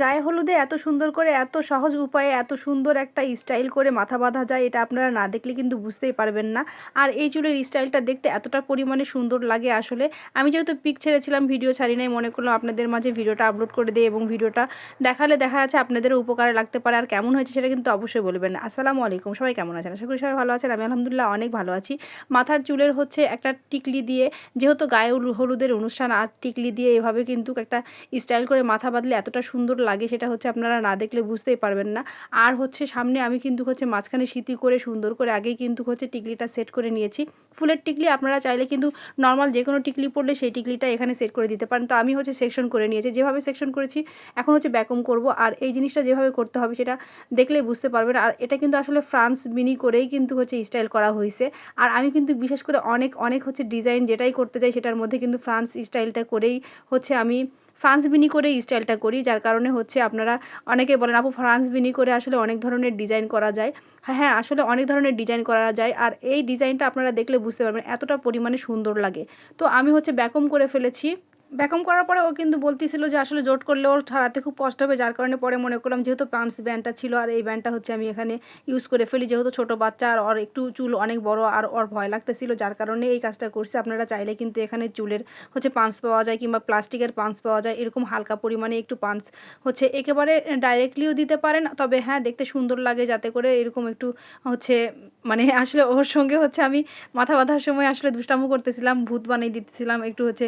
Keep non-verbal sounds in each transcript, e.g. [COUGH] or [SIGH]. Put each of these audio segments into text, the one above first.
গায়ে হলুদে এত সুন্দর করে, এত সহজ উপায়ে, এত সুন্দর একটা স্টাইল করে মাথা বাঁধা যায়, এটা আপনারা না দেখলে কিন্তু বুঝতেই পারবেন না। আর এই চুলের স্টাইলটা দেখতে এতটা পরিমাণে সুন্দর লাগে আসলে। আমি যেহেতু পিক ছেড়েছিলাম ভিডিও ছাড়ি নাই, মনে করলাম আপনাদের মাঝে ভিডিওটা আপলোড করে দিই এবং ভিডিওটা দেখালে দেখা যাচ্ছে আপনাদের উপকারে লাগতে পারে। আর কেমন হয়েছে সেটা কিন্তু অবশ্যই বলবেন। আসসালামু আলাইকুম, সবাই কেমন আছেন? আশা করি সবাই ভালো আছেন, আমি আলহামদুলিল্লাহ অনেক ভালো আছি। মাথার চুলের হচ্ছে একটা টিকলি দিয়ে, যেহেতু গায়ে হলুদের অনুষ্ঠান, আর টিকলি দিয়ে এভাবে কিন্তু একটা স্টাইল করে মাথা বাঁধলে এতটা সুন্দর লাগে সেটা হচ্ছে আপনারা না দেখলে বুঝতেই পারবেন না। আর হচ্ছে সামনে আমি কিন্তু হচ্ছে মাঝখানে সিতি করে সুন্দর করে আগেই কিন্তু হচ্ছে টিকলিটা সেট করে নিয়েছি। ফুলের টিকলি আপনারা চাইলে কিন্তু নর্মাল যে কোনো টিকলি পড়লে সেই টিকলিটা এখানে সেট করে দিতে পারেন। তো আমি হচ্ছে সেকশন করে নিয়েছি। যেভাবে সেকশন করেছি, এখন হচ্ছে ব্যাকম করব। আর এই জিনিসটা যেভাবে করতে হবে সেটা দেখলেই বুঝতে পারবেন। আর এটা কিন্তু আসলে ফ্রান্স মিনি করেই কিন্তু হচ্ছে স্টাইল করা হয়েছে আর আমি কিন্তু বিশেষ করে অনেক অনেক হচ্ছে ডিজাইন যেটাই করতে চাই সেটার মধ্যে কিন্তু ফ্রান্স স্টাইলটা করেই হচ্ছে আমি ফ্রান্স বিনি করে স্টাইলটা করি, যার কারণে হচ্ছে আপনারা অনেকে বলেন, আপু, ফ্রান্স বিনি করে আসলে অনেক ধরনের ডিজাইন করা যায়। হ্যাঁ হ্যাঁ আসলে অনেক ধরনের ডিজাইন করা যায় আর এই ডিজাইনটা আপনারা দেখলে বুঝতে পারবেন এতটা পরিমাণে সুন্দর লাগে। তো আমি হচ্ছে ব্যাকম করে ফেলেছি। ব্যাকম করার পরে ও কিন্তু বলতেছিল যে আসলে জোট করলে ওর ছাড়াতে খুব কষ্ট হবে, যার কারণে পরে মনে করলাম যেহেতু পাম্পস ব্যান্ডটা ছিল আর এই ব্যান্ডটা হচ্ছে আমি এখানে ইউজ করে ফেলি, যেহেতু ছোটো বাচ্চা আর ওর একটু চুল অনেক বড় আর ওর ভয় লাগতেছিল, যার কারণে এই কাজটা করছি। আপনারা চাইলে কিন্তু এখানে চুলের হচ্ছে পাম্পস পাওয়া যায় কিংবা প্লাস্টিকের পাম্পস পাওয়া যায়, এরকম হালকা পরিমাণে একটু পাম্পস হচ্ছে একেবারে ডাইরেক্টলিও দিতে পারেন। তবে হ্যাঁ দেখতে সুন্দর লাগে যাতে করে এরকম একটু হচ্ছে মানে আসলে ওর সঙ্গে হচ্ছে আমি মাথা বাঁধার সময় আসলে দুষ্টামো করতেছিলাম, ভূত বানিয়ে দিতেছিলাম, একটু হচ্ছে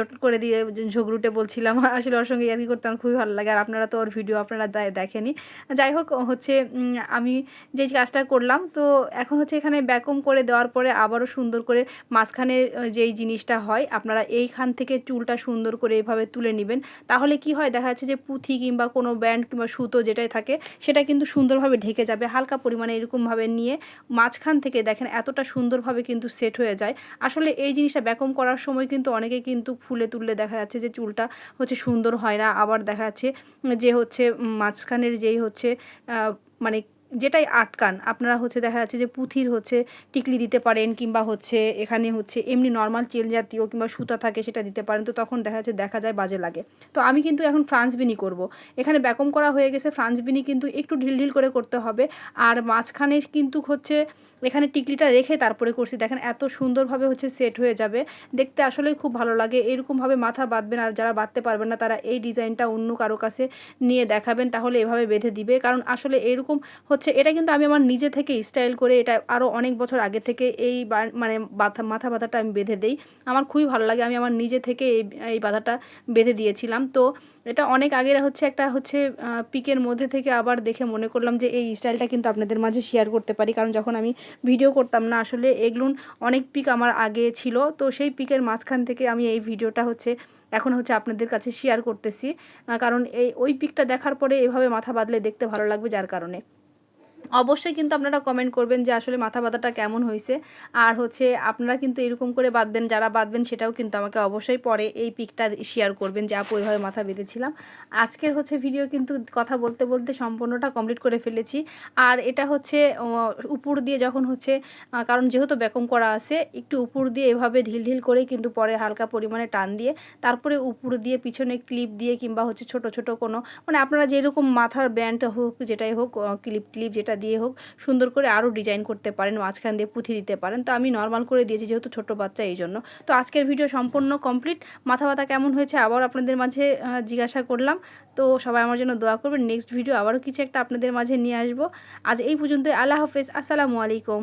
জট করে দিয়ে ঝগড়ুটে বলছিলাম, [LAUGHS] আসলে ওর সঙ্গে ইয়ার্কি করতে আমার খুবই ভালো লাগে। আর আপনারা তো ওর ভিডিও আপনারা দেখেনি যাই হোক, হচ্ছে আমি যে কাজটা করলাম, তো এখন হচ্ছে এখানে ব্যাকম করে দেওয়ার পরে আবারও সুন্দর করে মাঝখানে যেই জিনিসটা হয়, আপনারা এইখান থেকে চুলটা সুন্দর করে এভাবে তুলে নেবেন। তাহলে কি হয়, দেখা যাচ্ছে যে পুঁথি কিংবা কোনো ব্যান্ড কিংবা সুতো যেটাই থাকে, সেটা কিন্তু সুন্দরভাবে ঢেকে যাবে হালকা পরিমাণে এরকমভাবে নিয়ে মাঝখান থেকে দেখেন এতটা সুন্দরভাবে কিন্তু সেট হয়ে যায়। আসলে এই জিনিসটা ব্যাকম করার সময় কিন্তু অনেকে কিন্তু ফুলে তুললে দেখা যাচ্ছে যে চুলটা হচ্ছে সুন্দর হয় না। আবার দেখা যাচ্ছে যে হচ্ছে মাঝখানের যেই হচ্ছে মানে যেটাই আটকান, আপনারা হচ্ছে দেখা যাচ্ছে যে পুঁথির হচ্ছে টিকলি দিতে পারেন কিংবা হচ্ছে এখানে হচ্ছে এমনি নর্মাল চেল জাতীয় কিংবা সুতা থাকে সেটা দিতে পারেন। তো তখন দেখা যাচ্ছে দেখা যায় বাজে লাগে। তো আমি কিন্তু এখন ফ্রান্স বিনি করব। এখানে ব্যাকম করা হয়ে গেছে ফ্রান্স বিনি কিন্তু একটু ঢিল ঢিল করে করতে হবে। আর মাঝখানে কিন্তু হচ্ছে এখানে টিকলিটা রেখে তারপরে করছি। দেখেন এত সুন্দরভাবে হচ্ছে সেট হয়ে যাবে। দেখতে আসলেই খুব ভালো লাগে। এরকমভাবে মাথা বাঁধবেন আর যারা বাঁধতে পারবেন না, তারা এই ডিজাইনটা অন্য কারও কাছে নিয়ে দেখাবেন, তাহলে এভাবে বেঁধে দিবে। কারণ আসলে এরকম হচ্ছে, এটা কিন্তু আমি আমার নিজে থেকে স্টাইল করে, এটা আরও অনেক বছর আগে থেকে এই মানে বাথা মাথা বাঁধাটা আমি বেঁধে দিই। আমার খুবই ভালো লাগে, আমি আমার নিজে থেকে এই এই বাঁধাটা বেঁধে দিয়েছিলাম। তো এটা অনেক আগের হচ্ছে একটা হচ্ছে পিকের মধ্যে থেকে আবার দেখে মনে করলাম যে এই স্টাইলটা কিন্তু আপনাদের মাঝে শেয়ার করতে পারি। কারণ যখন আমি ভিডিও করতাম না, আসলে এগুলো অনেক পিক আমার আগে ছিল। তো সেই পিকের মাঝখান থেকে আমি এই ভিডিওটা হচ্ছে এখন হচ্ছে আপনাদের কাছে শেয়ার করতেছি। কারণ এই, ওই পিকটা দেখার পরে এভাবে মাথা বাদলে দেখতে ভালো লাগবে যার কারণে। অবশ্যই কিন্তু আপনারা কমেন্ট করবেন যে আসলে মাথা বাঁধাটা কেমন হয়েছে। আর হচ্ছে আপনারা কিন্তু এরকম করে বাঁধবেন, যারা বাঁধবেন সেটাও কিন্তু আমাকে অবশ্যই পরে এই পিকটা শেয়ার করবেন যে আপু মাথা বেঁধেছিলাম। আজকের হচ্ছে ভিডিও কিন্তু কথা বলতে বলতে সম্পূর্ণটা কমপ্লিট করে ফেলেছি। আর এটা হচ্ছে উপর দিয়ে যখন হচ্ছে কারণ যেহেতু ব্যাকম করা আছে, একটু উপর দিয়ে এভাবে ঢিল ঢিল করে কিন্তু পরে হালকা পরিমাণে টান দিয়ে, তারপরে উপর দিয়ে পিছনে ক্লিপ দিয়ে কিংবা হচ্ছে ছোট ছোট কোনো মানে আপনারা যেরকম মাথার ব্যান্ড হোক, যেটাই হোক ক্লিপ ক্লিপ যেটা দিয়ে হোক, সুন্দর করে আরও ডিজাইন করতে পারেন মাঝখান দিয়ে পুঁথি দিতে পারেন। তো আমি নর্মাল করে দিয়েছি যেহেতু ছোট বাচ্চা এই জন্য। তো আজকের ভিডিও সম্পূর্ণ কমপ্লিট মাথা ব্যথা কেমন হয়েছে আবার আপনাদের মাঝে জিজ্ঞাসা করলাম। তো সবাই আমার জন্য দোয়া করবেন। নেক্সট ভিডিও আবারও কিছু একটা আপনাদের মাঝে নিয়ে আসব। আজ এই পর্যন্ত আল্লাহ হাফেজ। আসসালামু আলাইকুম।